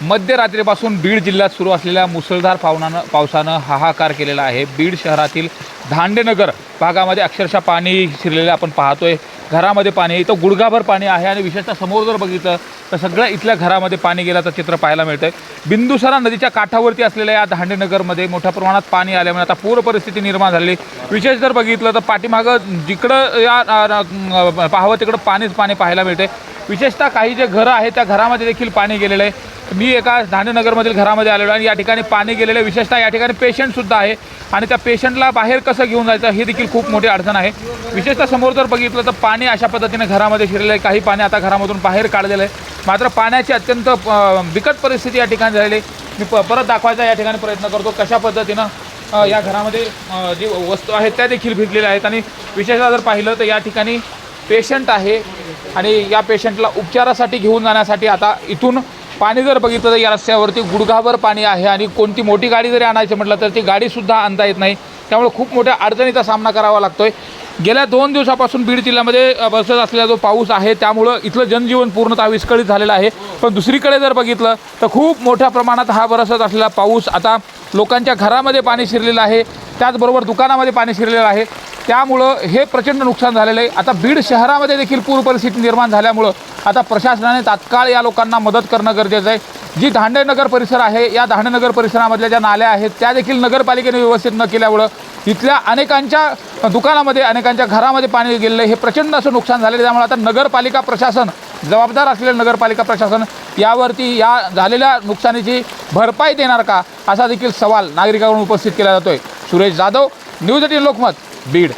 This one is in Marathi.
मध्यरात्रीपासून बीड जिल्ह्यात सुरू असलेल्या मुसळधार पावनानं पावसानं हाहाकार केलेला आहे. बीड शहरातील धांडेनगर भागामध्ये अक्षरशः पाणी शिरलेलं आपण पाहतोय. घरामध्ये पाणी इथं गुडघाभर पाणी आहे आणि विशेषतः समोर जर बघितलं तर सगळ्या इथल्या घरामध्ये पाणी गेल्याचं चित्र पाहायला मिळतं आहे बिंदुसरा नदीच्या काठावरती असलेल्या या धांडेनगरमध्ये मोठ्या प्रमाणात पाणी आल्यामुळे आता पूर परिस्थिती निर्माण झाली विशेष जर बघितलं तर पाठीमागं जिकडं या पाहावं तिकडं पाणीच पाणी पाहायला मिळते विशेषतः काही जे घरं आहेत त्या घरामध्ये देखील पाणी गेलेलं आहे. मी एका धान्यनगरमधील घरामध्ये आलेलो आणि या ठिकाणी पाणी गेलेलं आहे. विशेषतः या ठिकाणी पेशंटसुद्धा आहे. आणि त्या पेशंटला बाहेर कसं घेऊन जायचं हे देखील खूप मोठी अडचण आहे. विशेषतः समोर जर बघितलं तर पाणी अशा पद्धतीने घरामध्ये शिरलेलं आहे. काही पाणी आता घरामधून बाहेर काढलेलं आहे. मात्र पाण्याची अत्यंत बिकट परिस्थिती या ठिकाणी झालेली आहे. मी प परत दाखवायचा या ठिकाणी प्रयत्न करतो कशा पद्धतीनं या घरामध्ये जी वस्तू आहेत त्या देखील भिजलेल्या आहेत. आणि विशेषतः जर पाहिलं तर या ठिकाणी पेशंट आहे. आणि या पेशंटला उपचारासाठी घेऊन जाण्यासाठी आता इथून पाणी जर बघितलं तर या रस्त्यावरती गुडघाभर पाणी आहे आणि कोणती मोठी गाडी जरी आणायची म्हटलं तर ती गाडीसुद्धा आणता येत नाही. त्यामुळे खूप मोठ्या अडचणीचा सामना करावा लागतो आहे गेल्या दोन दिवसापासून बीड जिल्ह्यामध्ये बसत असलेला जो पाऊस आहे त्यामुळं इथलं जनजीवन पूर्णतः विस्कळीत झालेलं आहे. पण दुसरीकडे जर बघितलं तर खूप मोठ्या प्रमाणात हा बरसत असलेला पाऊस आता लोकांच्या घरामध्ये पाणी शिरलेलं आहे. त्याचबरोबर दुकानामध्ये पाणी शिरलेलं आहे. त्यामुळं हे प्रचंड नुकसान झालेलं आहे. आता बीड शहरामध्ये देखील पूर परिस्थिती निर्माण झाल्यामुळं आता प्रशासनाने तात्काळ या लोकांना मदत करणं गरजेचं आहे. जी धांडेनगर परिसर आहे या धांडेनगर परिसरामधल्या ज्या नाल्या आहेत त्या देखील नगरपालिकेने व्यवस्थित न केल्यामुळं इथल्या अनेकांच्या दुकानामध्ये अनेकांच्या घरामध्ये पाणी गेलेलं आहे. हे प्रचंड असं नुकसान झालेलं आहे. त्यामुळे आता नगरपालिका प्रशासन जबाबदार असलेलं नगरपालिका प्रशासन यावरती या झालेल्या नुकसानीची भरपाई देणार का? असा देखील सवाल नागरिकांकडून उपस्थित केला जातो आहे सुरेश जाधव न्यूज एटीन लोकमत बीड.